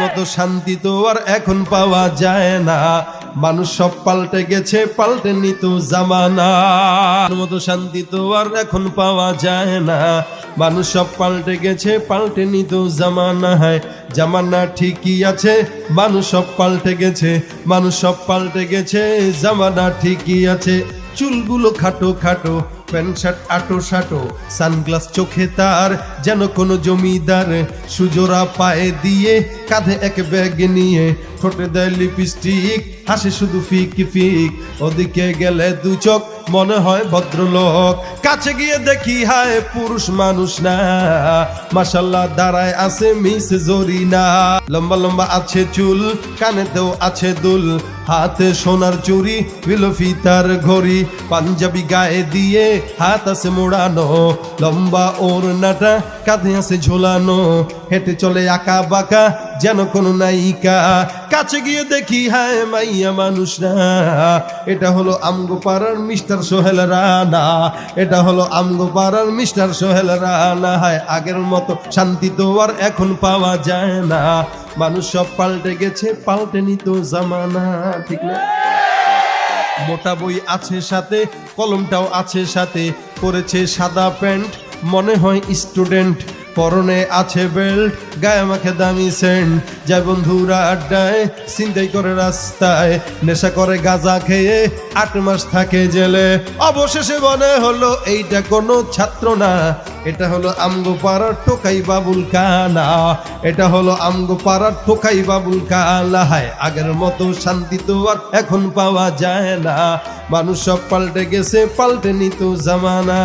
মতো শান্তি তো আর এখন পাওয়া যায় না। মানুষ সব পাল্টে গেছে, পাল্টে নিত জামানা। মতো শান্তি তো আর এখন পাওয়া যায় না। মানুষ সব পাল্টে গেছে, পাল্টে নিত জামানা। হয় জামানা ঠিকই আছে, মানুষ সব পাল্টে গেছে, মানুষ সব পাল্টে গেছে, জামানা ঠিকই আছে। চুলগুলো খাটো খাটো প্যান্ট শার্ট, আটো সাটো সানগ্লাস চোখে তার, যেন কোনো জমিদার সুজোরা পায়ে দিয়ে কাঁধে এক ব্যাগ নিয়ে ঠোঁটে দেয় লিপস্টিক হাসে শুধু ফিক ফিক। ওদিকে গেলে দু চোখ, মনে হয় ভদ্রলোক। কাছে গিয়ে দেখি, হায়, পুরুষ মানুষ না। মাসাল্লাহ দাঁড়ায় আছে মিস জরিনা। লম্বা লম্বা আছে চুল, কানেতেও আছে দুল। হাতে সোনার চুরি বিলফিতার ঘড়ি। পাঞ্জাবি গায়ে দিয়ে হাত আছে মোড়ানো। লম্বা ওর নাটা কাঁধে আছে ঝোলানো। হেঁটে চলে আঁকা বাঁকা যেন কোনো নায়িকা। কাছে গিয়ে দেখি, হায় মাইয়া মানুষ না এটা হলো আমগো পাড়ার মিস্টার সোহেল রানা, এটা হলো আমগো পাড়ার মিস্টার সোহেল রানা, হায়, আগের মতো শান্তি তো আর এখন পাওয়া যায় না। মানুষ সব পাল্টে গেছে, পাল্টে নিত জামানা, ঠিক না? মোটা বই আছে সাথে, কলমটাও আছে সাথে, পরেছে সাদা প্যান্ট, মনে হয় স্টুডেন্ট, পরনে আছে বেল্ট গায়ে মাখে দামি সেন্ট। যায় বন্ধুরা আড্ডায় চিন্তাই করে রাস্তায়। নেশা করে গাঁজা খেয়ে আট মাস থাকে জেলে। অবশেষে মনে হলো এইটা কোনো ছাত্র না। এটা হলো আমগো পাড়ার টোকাই বাবুল কানা। এটা হলো আমগো পাড়ার টোকাই বাবুল কানা। হায়, আগের মতো শান্তি তো আর এখন পাওয়া যায় না। মানুষ সব পাল্টে গেছে, পাল্টে নিত জামানা।